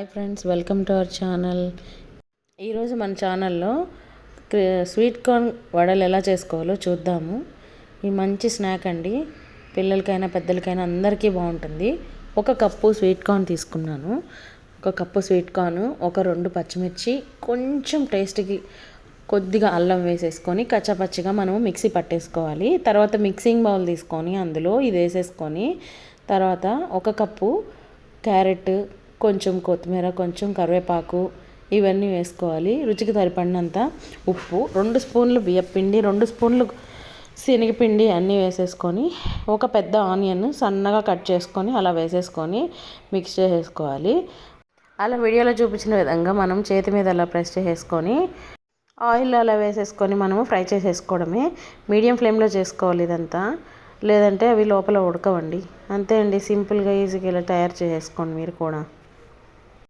Hi friends welcome to our channel. ఈరోజు మన ఛానల్లో స్వీట్ కార్న్ వడలు ఎలా చేసుకోవాలో చూద్దాము. ఈ మంచి స్నాక్ అండి. పిల్లలకైనా పెద్దలకైనా అందరికీ బాగుంటుంది. ఒక కప్పు స్వీట్ కార్న్ తీసుకున్నాను. ఒక కప్పు స్వీట్ కార్న్ ఒక రెండు పచ్చిమిర్చి కొంచెం టేస్ట్కి కొద్దిగా అల్లం వేసేసుకొని కచ్చపచ్చిగా మనము మిక్సీ పట్టేసుకోవాలి. తర్వాత మిక్సింగ్ బౌల్ తీసుకొని అందులో ఇది వేసేసుకొని తర్వాత ఒక కప్పు క్యారెట్ కొంచెం కొత్తిమీర కొంచెం కరివేపాకు ఇవన్నీ వేసుకోవాలి. రుచికి సరిపడినంత ఉప్పు రెండు స్పూన్లు బియ్యపిండి రెండు స్పూన్లు శనగపిండి అన్నీ వేసేసుకొని ఒక పెద్ద ఆనియన్ సన్నగా కట్ చేసుకొని అలా వేసేసుకొని మిక్స్ చేసేసుకోవాలి. అలా వీడియోలో చూపించిన విధంగా మనం చేతి మీద అలా ప్రెస్ చేసేసుకొని ఆయిల్ అలా వేసేసుకొని మనము ఫ్రై చేసేసుకోవడమే. మీడియం ఫ్లేమ్లో చేసుకోవాలి ఇదంతా. లేదంటే అవి లోపల ఉడకవండి. అంతే అండి. సింపుల్గా ఈజీగా ఇలా తయారు చేసేసుకోండి మీరు కూడా.